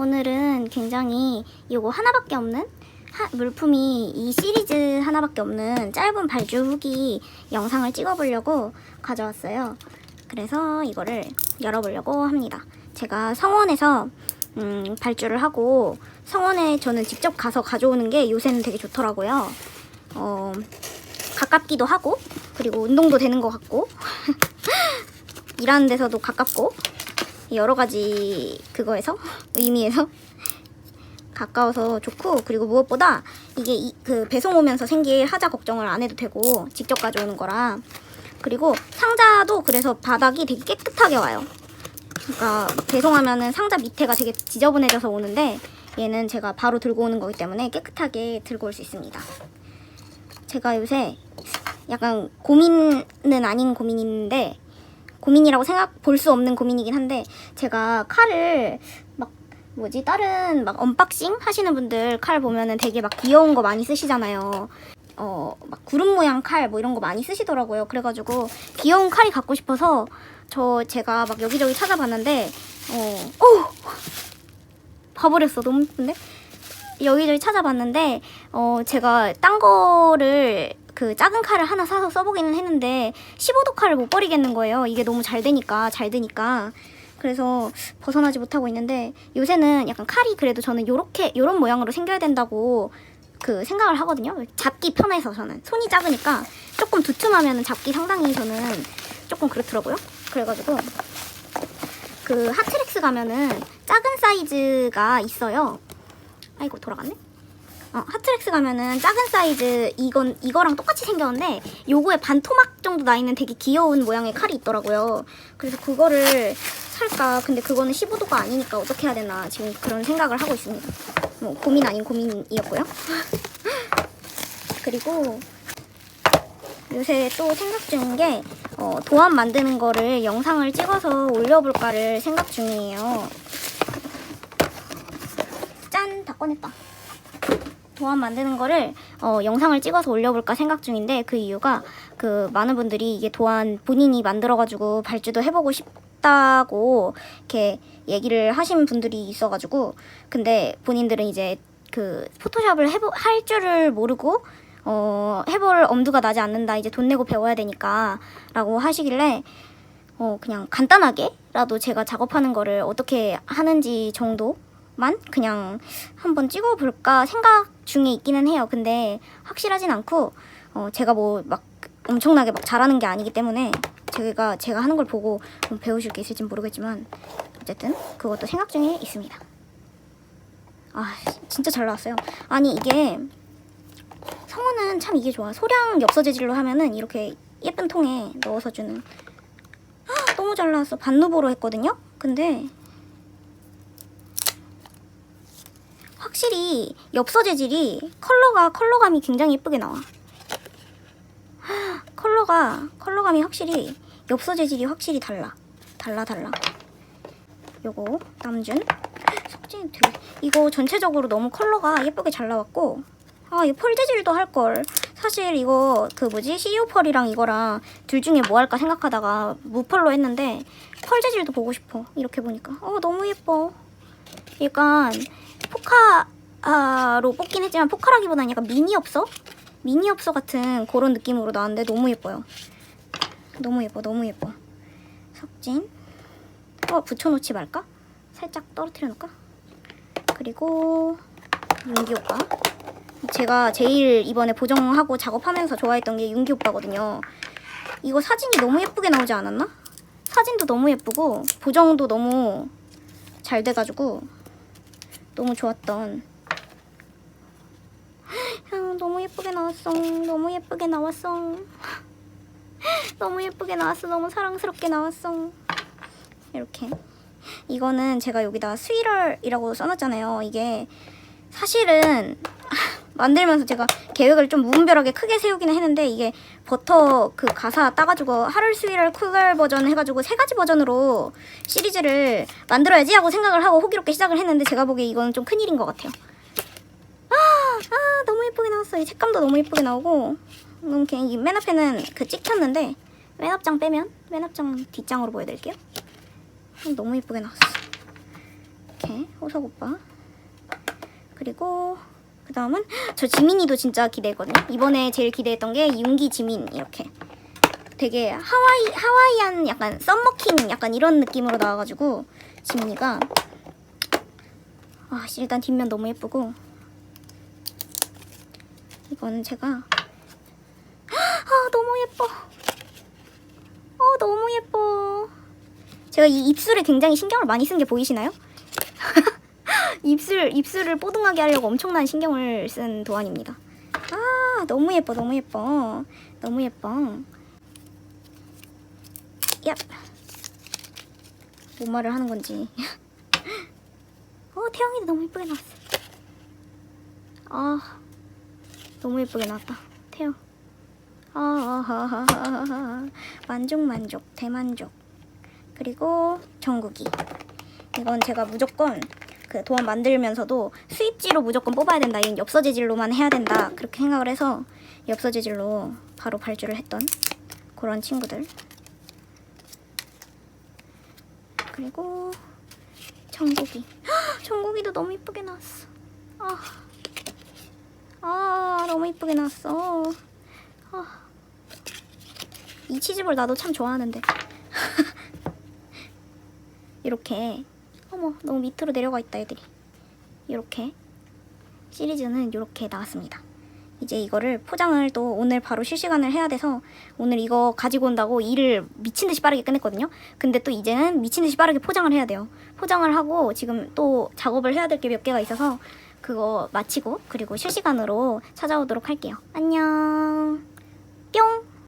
오늘은 굉장히 이거 하나밖에 없는 하- 물품이 이 시리즈 하나밖에 없는 짧은 발주 후기 영상을 찍어보려고 가져왔어요. 그래서 이거를 열어보려고 합니다. 제가 성원에서 음, 발주를 하고 성원에 저는 직접 가서 가져오는 게 요새는 되게 좋더라고요. 어, 가깝기도 하고 그리고 운동도 되는 것 같고 일하는 데서도 가깝고 여러 가지 그거에서 의미에서 가까워서 좋고 그리고 무엇보다 이게 이- 그 배송 오면서 생길 하자 걱정을 안 해도 되고 직접 가져오는 거라 그리고 상자도 그래서 바닥이 되게 깨끗하게 와요. 그러니까 배송하면은 상자 밑에가 되게 지저분해져서 오는데 얘는 제가 바로 들고 오는 거기 때문에 깨끗하게 들고 올 수 있습니다. 제가 요새 약간 고민은 아닌 고민인데 고민이라고 생각 볼 수 없는 고민이긴 한데 제가 칼을 막 뭐지 다른 막 언박싱 하시는 분들 칼 보면은 되게 막 귀여운 거 많이 쓰시잖아요. 어 막 구름 모양 칼 뭐 이런 거 많이 쓰시더라고요. 그래가지고 귀여운 칼이 갖고 싶어서 저 제가 막 여기저기 찾아봤는데 어, 오 봐버렸어 너무 예쁜데 여기저기 찾아봤는데 어 제가 딴 거를 그 작은 칼을 하나 사서 써보기는 했는데 15도 칼을 못 버리겠는 거예요. 이게 너무 잘 되니까 잘 되니까 그래서 벗어나지 못하고 있는데 요새는 약간 칼이 그래도 저는 요렇게 요런 모양으로 생겨야 된다고 그 생각을 하거든요. 잡기 편해서 저는 손이 작으니까 조금 두툼하면 잡기 상당히 저는 조금 그렇더라고요. 그래가지고 그 하트렉스 가면은 작은 사이즈가 있어요. 아이고 돌아갔네. 어, 하트렉스 가면은 작은 사이즈 이건 이거랑 똑같이 생겼는데 요거에 반토막 정도 나 있는 되게 귀여운 모양의 칼이 있더라고요. 그래서 그거를 살까? 근데 그거는 15도가 아니니까 어떻게 해야 되나 지금 그런 생각을 하고 있습니다. 뭐 고민 아닌 고민이었고요. 그리고 요새 또 생각 중인 게 어, 도안 만드는 거를 영상을 찍어서 올려볼까를 생각 중이에요. 짠! 다 꺼냈다. 도안 만드는 거를 어, 영상을 찍어서 올려볼까 생각 중인데 그 이유가 그 많은 분들이 이게 도안 본인이 만들어가지고 발주도 해보고 싶다고 이렇게 얘기를 하신 분들이 있어가지고 근데 본인들은 이제 그 포토샵을 해보, 할 줄을 모르고 어, 해볼 엄두가 나지 않는다. 이제 돈 내고 배워야 되니까 라고 하시길래 어, 그냥 간단하게라도 제가 작업하는 거를 어떻게 하는지 정도 만 그냥 한번 찍어볼까 생각 중에 있기는 해요. 근데 확실하진 않고 어, 제가 뭐 막 엄청나게 막 잘하는 게 아니기 때문에 제가 제가 하는 걸 보고 뭐 배우실 게 있을진 모르겠지만 어쨌든 그것도 생각 중에 있습니다. 아 진짜 잘 나왔어요. 아니 이게 성원은 참 이게 좋아. 소량 엽서 재질로 하면은 이렇게 예쁜 통에 넣어서 주는 아, 너무 잘 나왔어. 반누보로 했거든요. 근데 확실히 엽서 재질이 컬러가 컬러감이 굉장히 예쁘게 나와. 하, 컬러가 컬러감이 확실히 엽서 재질이 확실히 달라. 달라 달라. 요거 남준 속진이 되게 이거 전체적으로 너무 컬러가 예쁘게 잘 나왔고 아, 이 펄 재질도 할 걸. 사실 이거 그 뭐지 CEO 펄이랑 이거랑 둘 중에 뭐 할까 생각하다가 무펄로 했는데 펄 재질도 보고 싶어. 이렇게 보니까 어 너무 예뻐. 약간 포카로 뽑긴 했지만 포카라기보다는 약간 미니 엽서? 미니 엽서 같은 그런 느낌으로 나왔는데 너무 예뻐요. 너무 예뻐, 너무 예뻐. 석진. 어 붙여놓지 말까? 살짝 떨어뜨려 놓을까? 그리고 윤기 오빠. 제가 제일 이번에 보정하고 작업하면서 좋아했던 게 윤기 오빠거든요. 이거 사진이 너무 예쁘게 나오지 않았나? 사진도 너무 예쁘고 보정도 너무 잘 돼가지고 너무 좋았던. 아, 너무 예쁘게 나왔어. 너무 예쁘게 나왔어. 너무 예쁘게 나왔어. 너무 사랑스럽게 나왔어. 이렇게. 이거는 제가 여기다 스위럴이라고 써놨잖아요. 이게 사실은 만들면서 제가 계획을 좀 무분별하게 크게 세우기는 했는데 이게 버터 그 가사 따가지고 하를 스위럴 쿨 버전 해가지고 세 가지 버전으로 시리즈를 만들어야지 하고 생각을 하고 호기롭게 시작을 했는데 제가 보기에 이건 좀 큰일인 것 같아요. 아, 아 너무 예쁘게 나왔어. 이 색감도 너무 예쁘게 나오고 음, 그냥 이맨 앞에는 그 찍혔는데 맨 앞장 빼면 맨 앞장 뒷장으로 보여드릴게요. 음, 너무 예쁘게 나왔어. 이렇게 호석 오빠. 그리고 그 다음은 저 지민이도 진짜 기대했거든요. 이번에 제일 기대했던 게 윤기 지민 이렇게. 되게 하와이 하와이안 약간 썸머킹 약간 이런 느낌으로 나와가지고 지민이가 아 일단 뒷면 너무 예쁘고 이거는 제가 아 너무 예뻐 어 너무 예뻐 제가 이 입술에 굉장히 신경을 많이 쓴 게 보이시나요? 입술 입술을 뽀등하게 하려고 엄청난 신경을 쓴 도안입니다 아 너무 예뻐 너무 예뻐 너무 예뻐 야. 뭔 말을 하는 건지. 어, 태영이도 너무 예쁘게 나왔어. 아, 너무 예쁘게 나왔다. 태영. 아, 아하하하하. 만족, 만족, 대만족. 그리고 정국이. 이건 제가 무조건 그 도안 만들면서도 수입지로 무조건 뽑아야 된다. 이건 엽서 재질로만 해야 된다. 그렇게 생각을 해서 엽서 재질로 바로 발주를 했던 그런 친구들. 그리고 정국이 정국이도 너무 이쁘게 나왔어 아, 아 너무 이쁘게 나왔어 아. 이 치즈볼 나도 참 좋아하는데 이렇게 어머 너무 밑으로 내려가 있다 애들이 이렇게 시리즈는 이렇게 나왔습니다 이제 이거를 포장을 또 오늘 바로 실시간을 해야 돼서 오늘 이거 가지고 온다고 일을 미친 듯이 빠르게 끝냈거든요. 근데 또 이제는 미친 듯이 빠르게 포장을 해야 돼요. 포장을 하고 지금 또 작업을 해야 될 게 몇 개가 있어서 그거 마치고 그리고 실시간으로 찾아오도록 할게요. 안녕. 뿅.